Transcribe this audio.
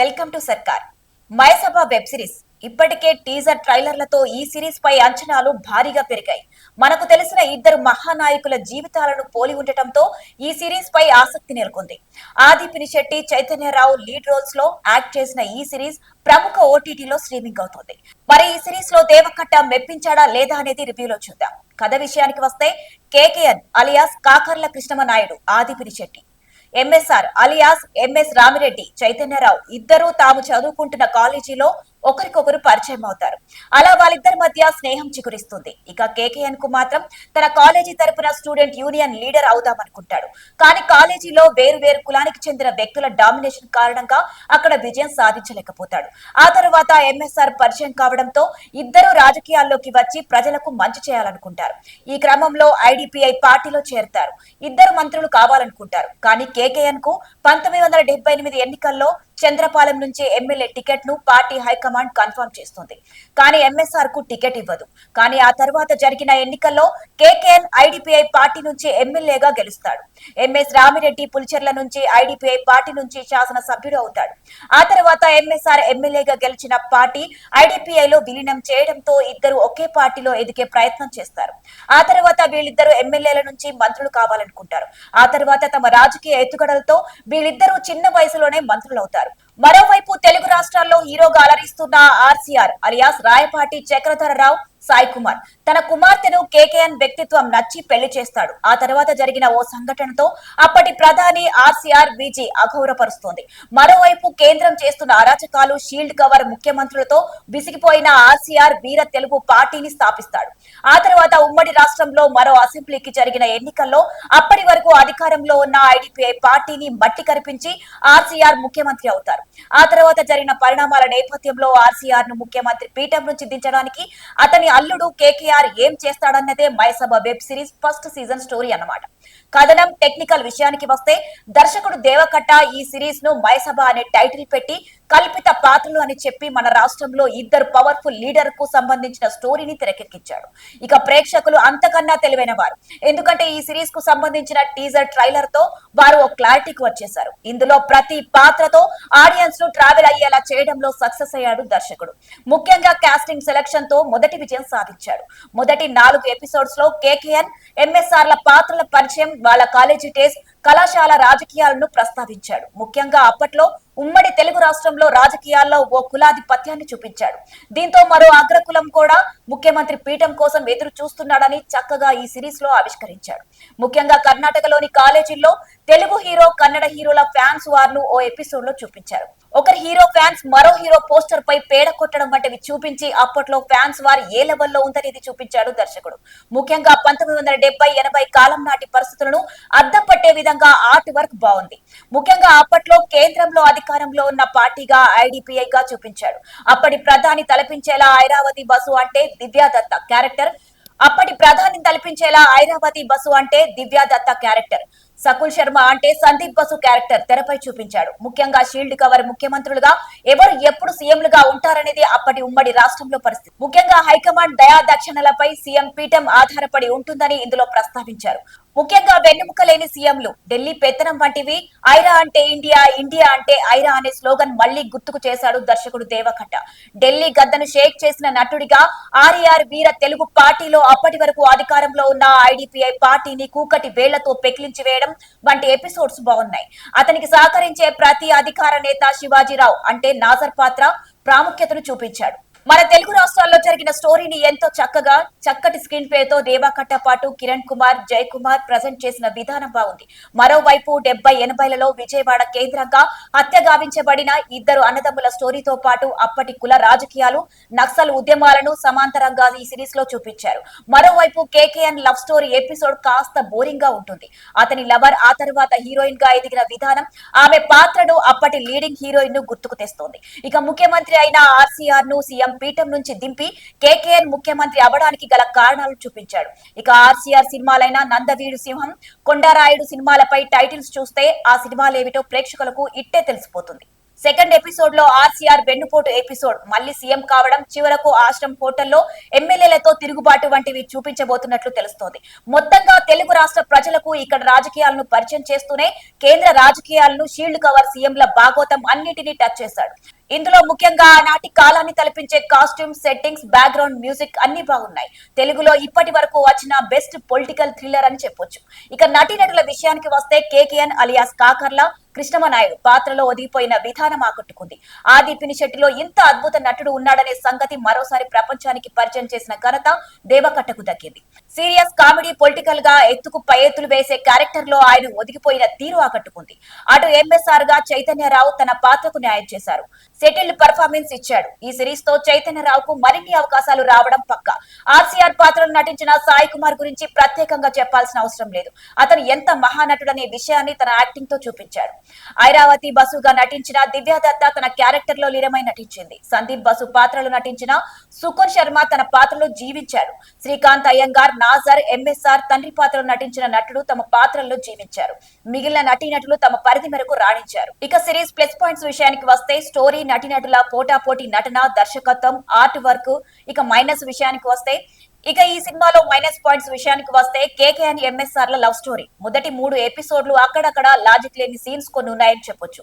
Welcome to Sarkar. Mayasabha web series. ఇప్పటికే teaser ట్రైలర్లతో ఈ సిరీస్ పై అంచనాలు భారీగా పెరిగాయి. మనకు తెలిసిన ఇద్దరు మహానాయకుల జీవితాలను పోలి ఉండటంతో ఈ సిరీస్ పై ఆసక్తి నెలకొంది. ఆది పినిశెట్టి చైతన్యరావు లీడ్ రోల్స్లో యాక్ట్ చేసిన ఈ సిరీస్ ప్రముఖ ఓటీటీలో స్ట్రీమింగ్ అవుతోంది. మరి ఈ సిరీస్లో దేవకట్ట మెప్పించాడా లేదా అనేది రివ్యూలో చూద్దాం. కథ విషయానికి వస్తే KKN alias Kakarla Krishnama Naidu Aadhi Pinisetty. MSR alias MS Ramireddy Chaitanya Rao ఇద్దరూ తాము చదువుకుంటున్న కాలేజీలో ఒకరికొకరు పరిచయం అవుతారు. అలా వాళ్ళిద్దరి మధ్య స్నేహం చిగురిస్తుంది. ఇక కేకేఎన్కు మాత్రం తన కాలేజీ తరపున స్టూడెంట్ యూనియన్ లీడర్ అవుదామనుకుంటాడు. కానీ కాలేజీలో వేరు వేరు కులానికి చెందిన వ్యక్తుల డామినేషన్ కారణంగా అక్కడ విజయం సాధించలేకపోతాడు. ఆ తర్వాత ఎంఎస్ఆర్ పరిచయం కావడంతో ఇద్దరు రాజకీయాల్లోకి వచ్చి ప్రజలకు మంచి చేయాలనుకుంటారు. ఈ క్రమంలో ఐడిపిఐ పార్టీలో చేరతారు. ఇద్దరు మంత్రులు కావాలనుకుంటారు. కానీ కేకేఎన్కు పంతొమ్మిది వందల డెబ్బై ఎనిమిది ఎన్నికల్లో చంద్రపాలెం నుంచి ఎమ్మెల్యే టికెట్ను పార్టీ హైకమాండ్ కన్ఫర్మ్ చేస్తుంది. కానీ ఎంఎస్ఆర్కు టికెట్ ఇవ్వదు. కానీ ఆ తర్వాత జరిగిన ఎన్నికల్లో కేకేఎన్ ఐడిపిఐ పార్టీ నుంచి ఎమ్మెల్యేగా గెలుస్తాడు. ఎంఎస్ రామిరెడ్డి పులిచెర్ల నుంచి ఐడిపిఐ పార్టీ నుంచి శాసన సభ్యుడు అవుతాడు. ఆ తర్వాత ఎంఎస్ఆర్ ఎమ్మెల్యేగా గెలిచిన పార్టీ ఐడిపిఐలో విలీనం చేయడంతో ఇద్దరు ఒకే పార్టీలో ఎదిగే ప్రయత్నం చేస్తారు. ఆ తర్వాత వీళ్ళిద్దరూ ఎమ్మెల్యేల నుంచి మంత్రులు కావాలనుకుంటారు. ఆ తర్వాత తమ రాజకీయ ఎత్తుగడలతో వీళ్ళిద్దరూ చిన్న వయసులోనే మంత్రులు అవుతారు that. మరోవైపు తెలుగు రాష్ట్రాల్లో హీరోగా అలరిస్తున్న ఆర్సీఆర్ అలియాస్ రాయపాటి చక్రధరరావు సాయి కుమార్. తన కుమార్తెను కేకేఎన్ వ్యక్తిత్వం నచ్చి పెళ్ళి చేస్తాడు. ఆ తర్వాత జరిగిన ఓ సంఘటనతో అప్పటి ప్రధాని ఆర్సీఆర్ బీజీ అఘౌరపరుస్తోంది. మరోవైపు కేంద్రం చేస్తున్న అరాచకాలు షీల్డ్ కవర్ ముఖ్యమంత్రులతో విసిగిపోయిన ఆర్సీఆర్ వీర తెలుగు పార్టీని స్థాపిస్తాడు. ఆ తర్వాత ఉమ్మడి రాష్ట్రంలో మరో అసెంబ్లీకి జరిగిన ఎన్నికల్లో అప్పటి వరకు అధికారంలో ఉన్న ఐడిపిఐ పార్టీని మట్టి కరిపించి ఆర్సీఆర్ ముఖ్యమంత్రి అవుతారు. ఆ తర్వాత జరిగిన పరిణామాల నేపథ్యంలో ఆర్సీఆర్ను ముఖ్యమంత్రి పీఠం నుంచి దించడానికి అతని అల్లుడు కేకేఆర్ ఏం చేస్తాడన్నదే Mayasabha web series first season story అన్నమాట. కథనం టెక్నికల్ విషయానికి వస్తే దర్శకుడు దేవకట్ట ఈ సిరీస్ను మైసభ అనే టైటిల్ పెట్టి కల్పిత పాత్రలు అని చెప్పి మన రాష్ట్రంలో ఇద్దరు పవర్ఫుల్ లీడర్కు సంబంధించిన స్టోరీని తెరకెక్కించాడు. ఇక ప్రేక్షకులు అంతకన్నా తెలివైన వారు ఎందుకంటే ఈ సిరీస్కు సంబంధించిన టీజర్ ట్రైలర్తో వారు ఒక క్లారిటీకి వచ్చేశారు. ఇందులో ప్రతి పాత్రతో ఆడియన్స్ ను ట్రావెల్ అయ్యేలా చేయడంలో సక్సెస్ అయ్యాడు దర్శకుడు. ముఖ్యంగా కాస్టింగ్ సెలక్షన్తో మొదటి విజయం సాధించాడు. మొదటి నాలుగు ఎపిసోడ్స్లో కేకేఎన్ ఎంఎస్ఆర్ల పాత్రల పరిచయం వాళ్ళ కాలేజీ టేస్ట్ కళాశాల రాజకీయాలను ప్రస్తావించాడు. ముఖ్యంగా అప్పట్లో ఉమ్మడి తెలుగు రాష్ట్రంలో రాజకీయాల్లో ఓ కులాధిపత్యాన్ని చూపించాడు. దీంతో మరో అగ్రకులం కూడా ముఖ్యమంత్రి పీఠం కోసం ఎదురు చూస్తున్నాడని చక్కగా ఈ సిరీస్లో ఆవిష్కరించాడు. ముఖ్యంగా కర్ణాటకలోని కాలేజీల్లో తెలుగు హీరో కన్నడ హీరోల ఫ్యాన్స్ వార్ను ఓ ఎపిసోడ్లో చూపించారు. ఒకరి హీరో ఫ్యాన్స్ మరో హీరో పోస్టర్ పై పేడ కొట్టడం వంటివి చూపించి అప్పట్లో ఫ్యాన్స్ వారు ఏ లెవెల్లో ఉందనేది చూపించాడు దర్శకుడు. ముఖ్యంగా పంతొమ్మిది వందల డెబ్బై ఎనభై కాలం నాటి పరిస్థితులను అద్దం పట్టే విధంగా ఆర్ట్ వర్క్ బాగుంది. ముఖ్యంగా అప్పట్లో కేంద్రంలో అధికారంలో ఉన్న పార్టీగా ఐడిపిఐ గా చూపించాడు. అప్పటి ప్రధాని తలపించేలా ఐరావతి బసు అంటే దివ్యాదత్త క్యారెక్టర్. అప్పటి ప్రధాని తలపించేలా ఐరావతి బసు అంటే దివ్యాదత్త క్యారెక్టర్. సకుల్ శర్మ అంటే సందీప్ బసు క్యారెక్టర్ తెరపై చూపించాడు. ముఖ్యంగా షీల్డ్ కవర్ ముఖ్యమంత్రులుగా ఎవరు ఎప్పుడు సీఎంలుగా ఉంటారనేది అప్పటి ఉమ్మడి రాష్ట్రంలో పరిస్థితి. ముఖ్యంగా హైకమాండ్ దయా దక్షిణలపై సీఎం పీఠం ఆధారపడి ఉంటుందని ఇందులో ప్రస్తావించారు. ముఖ్యంగా వెన్నెముక లేని సీఎంలు ఢిల్లీ పెత్తనం వంటివి ఐరా అంటే ఇండియా ఇండియా అంటే ఐరా అనే స్లోగన్ మళ్ళీ గుర్తుకు చేశాడు దర్శకుడు దేవకట్ట ఢిల్లీ గద్దను షేక్ చేసిన నటుడిగా ఆర్ఆర్ వీర తెలుగు పార్టీలో అప్పటి వరకు అధికారంలో ఉన్న ఐడిపిఐ పార్టీని కూకటి వేళ్ళతో పెకిలించి వేయడం వంటి ఎపిసోడ్స్ బాగున్నాయి. అతనికి సహకరించే ప్రతి అధికార నేత శివాజీరావు అంటే నాజర్ పాత్ర ప్రాముఖ్యతను చూపించాడు. మన తెలుగు రాష్ట్రాల్లో జరిగిన స్టోరీని ఎంతో చక్కగా చక్కటి స్క్రీన్ ప్లే తో దేవాకట్ట పాటు కిరణ్ కుమార్ జై కుమార్ ప్రజెంట్ చేసిన విధానం బాగుంది. మరోవైపు డెబ్బై ఎనభైలలో విజయవాడ కేంద్రంగా హత్య గావించబడిన ఇద్దరు అన్నదమ్ముల స్టోరీతో పాటు అప్పటి కుల రాజకీయాలు నక్సల్ ఉద్యమాలను సమాంతరంగా ఈ సిరీస్లో చూపించారు. మరోవైపు కేకేఎన్ లవ్ స్టోరీ ఎపిసోడ్ కాస్త బోరింగ్గా ఉంటుంది. అతని లవర్ ఆ తర్వాత హీరోయిన్గా ఎదిగిన విధానం ఆమె పాత్రను అప్పటి లీడింగ్ హీరోయిన్ను గుర్తుకు తెస్తోంది. ఇక ముఖ్యమంత్రి అయిన ఆర్సీఆర్ను సీఎం పీఠం నుంచి దింపి కేకేఎన్ ముఖ్యమంత్రి అవడానికి గల కారణాలు చూపించాడు. ఇక ఆర్సీఆర్ సినిమాలైన నందవీడు సింహం కొండారాయుడు సినిమాలపై టైటిల్స్ చూస్తే ఆ సినిమాలేమిటో ప్రేక్షకులకు ఇట్టే తెలిసిపోతుంది. సెకండ్ ఎపిసోడ్లో ఆర్సీఆర్ వెన్నుపోటు ఎపిసోడ్. మళ్ళీ సీఎం కావడం చివరకు ఆశ్రమ్ హోటల్లో ఎమ్మెల్యేలతో తిరుగుబాటు వంటివి చూపించబోతున్నట్లు తెలుస్తోంది. మొత్తంగా తెలుగు రాష్ట్ర ప్రజలకు ఇక్కడ రాజకీయాలను పరిచయం చేస్తూనే కేంద్ర రాజకీయాలను షీల్డ్ కవర్ సీఎంల భాగోతం అన్నిటినీ టచ్ చేశాడు. ఇందులో ముఖ్యంగా ఆనాటి కాలాన్ని తలపించే కాస్ట్యూమ్ సెట్టింగ్స్ బ్యాక్గ్రౌండ్ మ్యూజిక్ అన్ని బాగున్నాయి. తెలుగులో ఇప్పటి వరకు వచ్చిన బెస్ట్ పొలిటికల్ థ్రిల్లర్ అని చెప్పొచ్చు. ఇక నటీనటుల విషయానికి వస్తే కేకేఎన్ అలియాస్ కాకర్ల కృష్ణమ నాయుడు పాత్రలో ఒదిగిపోయిన విధానం ఆకట్టుకుంది. ఆది పినిశెట్టిలో ఇంత అద్భుత నటుడు ఉన్నాడనే సంగతి మరోసారి ప్రపంచానికి పరిచయం చేసిన ఘనత దేవకట్టకు దక్కింది. సీరియస్ కామెడీ పొలిటికల్గా ఎత్తుకు పై ఎత్తులు వేసే క్యారెక్టర్లో ఆయన ఒదిగిపోయిన తీరు ఆకట్టుకుంది. అటు ఎంఎస్ఆర్గా చైతన్యరావు తన పాత్రకు న్యాయం చేశారు. సెటిల్డ్ పర్ఫార్మెన్స్ ఇచ్చాడు. ఈ సిరీస్తో చైతన్య రావు కు మరిన్ని అవకాశాలు రావడం పక్క. ఆర్సీఆర్ పాత్రలో నటించిన సాయి కుమార్ గురించి ప్రత్యేకంగా చెప్పాల్సిన అవసరం లేదు. అతను ఎంత మహానటుడనే విషయాన్ని తన యాక్టింగ్తో చూపించాడు. ఐరావతి బసుగా నటించిన దివ్యాదత్త తన క్యారెక్టర్లో లీనమై నటించింది. సందీప్ బసు పాత్రలో నటించిన సుకున్ శర్మ తన పాత్రలో జీవించారు శ్రీకాంత్ అయ్యంగార్ నాజర్ ఎంఎస్ఆర్ తండ్రి పాత్రలో నటించిన నటుడు తమ పాత్రల్లో జీవించారు. మిగిలిన నటీనటులు తమ పరిధి మేరకు రాణించారు. ఇక సిరీస్ ప్లస్ పాయింట్స్ విషయానికి వస్తే స్టోరీ నటీనటుల పోటాపోటీ నటన దర్శకత్వం ఆర్ట్ వర్క్ ఇక మైనస్ విషయానికి వస్తే ఇక ఈ సినిమాలో మైనస్ పాయింట్స్ విషయానికి వస్తే కేకే అని ఎంఎస్ఆర్ ల లవ్ స్టోరీ. మొదటి మూడు ఎపిసోడ్లు అక్కడక్కడ లాజిక్ లేని సీన్స్ కొన్ని ఉన్నాయని చెప్పొచ్చు.